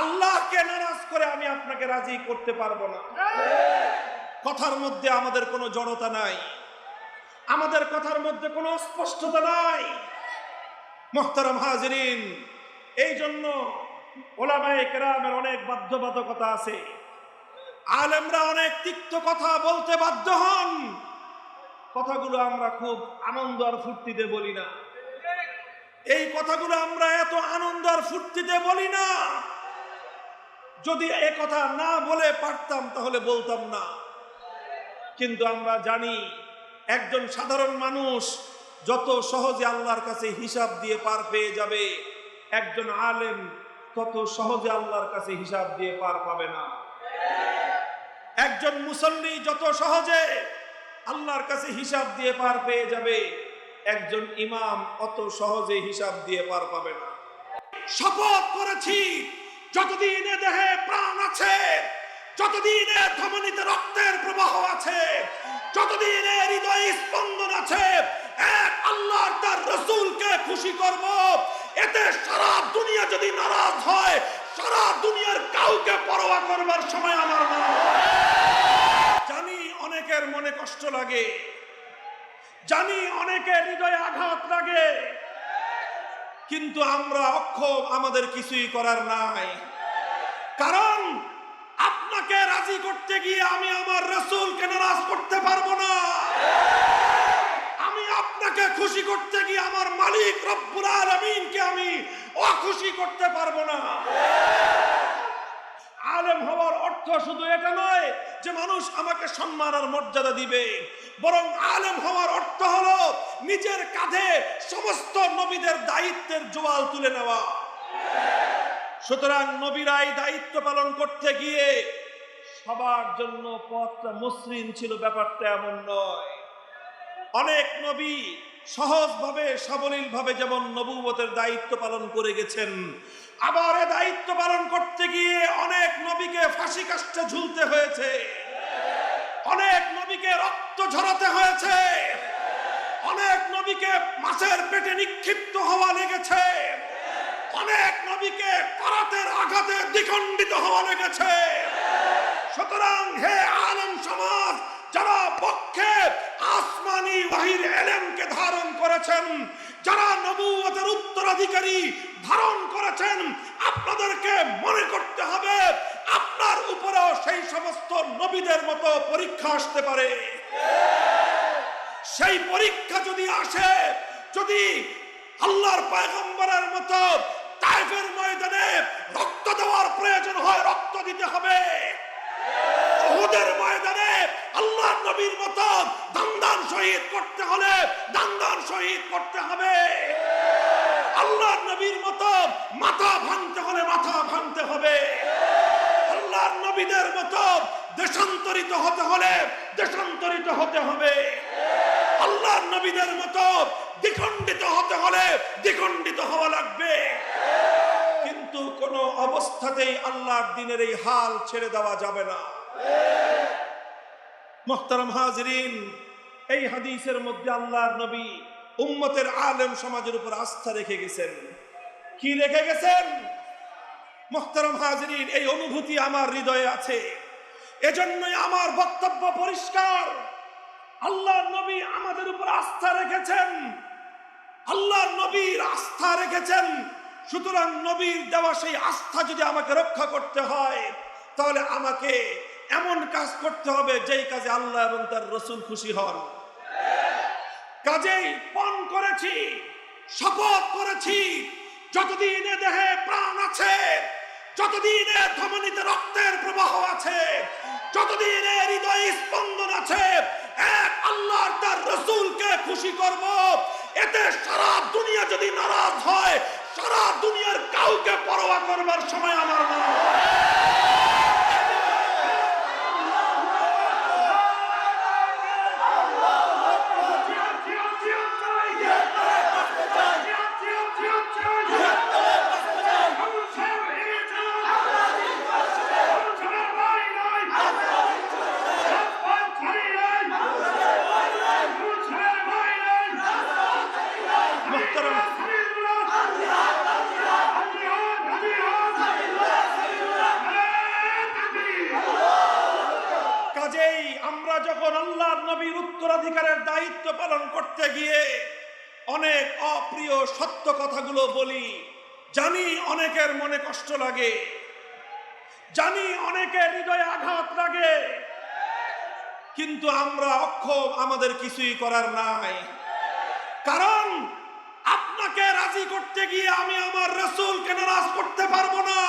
আল্লাহকে নারাজ করে আমি আপনাকে রাজি করতে পারব না? কথার মধ্যে আমাদের কোনো জড়তা নাই। আমাদের কথার মধ্যে কোনো অস্পষ্টতা নাই। মোহতারাম হাজরিন, এই জন্য ওলামায়ে কেরামের অনেক বাধ্যবাধকতা আছে। আলেমরা অনেক তিক্ত কথা বলতে বাধ্য হন। কথাগুলো আমরা খুব আনন্দ আর ফুর্তিতে বলি না। এই কথাগুলো আমরা এত আনন্দ আর ফুর্তিতে বলি না। যদি এ কথা না বলে পারতাম, তাহলে বলতাম না। কিন্তু আমরা জানি, একজন সাধারণ মানুষ যত সহজে আল্লাহর কাছে হিসাব দিয়ে পার পেয়ে যাবে, একজন আলেম তত সহজে আল্লাহর কাছে হিসাব দিয়ে পার পাবে না। একজন মুসল্লি যত সহজে আল্লাহর কাছে হিসাব দিয়ে পার পেয়ে যাবে, একজন ইমাম অত সহজে হিসাব দিয়ে পার পাবে না। শপথ করেছি যতদিন এ দেহে প্রাণ আছে, যতদিন এ ধমনীতে রক্তের প্রবাহ আছে, যতদিন এ হৃদয় স্পন্দন আছে, এক আল্লাহর তার রসুলকে খুশি করব। এতে সারা দুনিয়া যদি নারাজ হয়, সারা দুনিয়ার কাউকে পরোয়া করবার সময় আমার মনে জানি অনেকের মনে কষ্ট লাগে, জানি অনেকের হৃদয়ে আঘাত লাগে কিন্তু আমরা অক্ষম আমাদের কিছুই করার নাই। কারণ আপনাকে রাজি করতে গিয়ে আমি আমার রসুলকে নারাজ করতে পারব না। আমি আপনাকে খুশি করতে গিয়ে আমার মালিক রব্বুল আলমিনকে আমি অখুশি করতে পারব না। আলেম হওয়ার অর্থ শুধু এটা নয় যে মানুষ আমাকে সম্মান আর মর্যাদা দিবে। বরং আলেম হওয়ার অর্থ হলো নিজের কাঁধে সমস্ত নবীদের দায়িত্বের জোয়াল তুলে নেওয়া। সুতরাং নবীরাই দায়িত্ব পালন করতে গিয়ে সবার জন্য পথটা মসৃণ ছিল, ব্যাপারটা এমন নয়। অনেক নবী সহজভাবে, সাবলীলভাবে যেমন নবুবতের দায়িত্ব পালন করে গেছেন, আবার এ দায়িত্ব পালন করতে গিয়ে অনেক নবীকে ফাঁসি কাষ্টে ঝুলতে হয়েছে। অনেক নবীকে রক্ত ঝরাতে হয়েছে। অনেক নবীকে মাছের পেটে নিক্ষিপ্ত হওয়া লেগেছে। অনেক নবীকে করাতের আঘাতে দ্বিখণ্ডিত হওয়া লেগেছে। সুতরাং হে আলম সমাজ, যারা পক্ষে আসমানি ওয়াহির এলেমকে ধারণ করেছেন, যারা নবুয়তের উত্তরাধিকারী ধারণ করেছেন, আপনাদেরকে মনে করতে হবে, আপনার উপরেও সেই সমস্ত নবীদের মতো পরীক্ষা আসতে পারে। সেই পরীক্ষা যদি আসে, যদি আল্লাহর পয়গম্বরের মতো তাইফের ময়দানে রক্ত দেওয়ার প্রয়োজন হয়, রক্ত দিতে হবে। ওহুদের ময়দানে আল্লাহ নবীর মতো দান্দান শহীদ করতে হলে দান্দান শহীদ করতে হবে। আল্লাহ নবীর মতো মাথা ভাঙতে হলে মাথা ভাঙতে হবে। আল্লাহর নবীদের মতো দেশান্তরিত হতে হলে দেশান্তরিত হতে হবে। নবীদের মতো দ্বিখণ্ডিত হতে হলে দ্বিখণ্ডিত হওয়া লাগবে। কিন্তু কোন অবস্থাতেই আল্লাহর দিনের এই হাল ছেড়ে দেওয়া যাবে না। মোহতারাম হাজরিন, এই হাদিসের মধ্যে আল্লাহর নবী উম্মতের আলেম সমাজের উপর আস্থা রেখে গেছেন। কি রেখে গেছেন? মোহতারাম হাজরিন, এই অনুভূতি আমার হৃদয়ে আছে। এজন্যই আমার বক্তব্য পরিষ্কার। আল্লাহর নবী আমাদের উপর আস্থা রেখেছেন। আল্লাহর নবীর আস্থা রেখেছেন। সুতরাং নবীর দেওয়া সেই আস্থা যদি আমাকে রক্ষা করতে হয়, তাহলে আমাকে এমন কাজ করতে হবে যেই কাজে আল্লাহ এবং তার রসুল খুশি হন। কাজেই পণ করেছি, শপথ করেছি। যতদিন এ দেহে প্রাণ আছে, যতদিন এ ধমনীতে রক্তের প্রবাহ আছে, যতদিন এ হৃদয় স্পন্দন আছে রসুলকে খুশি করব। এতে সারা দুনিয়া যদি নারাজ হয়, সারা দুনিয়ার কাউকে পরোয়া করবার সময় আমার মনে যখন আল্লাহর নবীর উত্তরাধিকারের দায়িত্ব পালন করতে গিয়ে অনেক অপ্রিয় সত্য কথাগুলো বলি, জানি অনেকের মনে কষ্ট লাগে, জানি অনেকের হৃদয়ে আঘাত লাগে, কিন্তু আমরা অক্ষম আমাদের কিছুই করার নাই। কারণ আপনাকে রাজি করতে গিয়ে আমি আমার রসুলকে নারাজ করতে পারব না।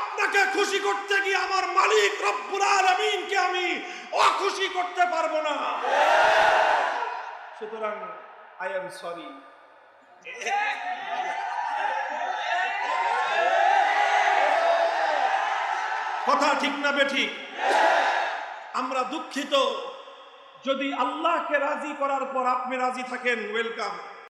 আপনাকে খুশি করতে গিয়ে আমার মালিক রব্বুল আলমিনকে আমি অখুশি করতে পারব না। সুতরাং আই এম সরি কথা ঠিক না বেঠিক আমরা দুঃখিত। যদি আল্লাহকে রাজি করার পর আপনি রাজি থাকেন ওয়েলকাম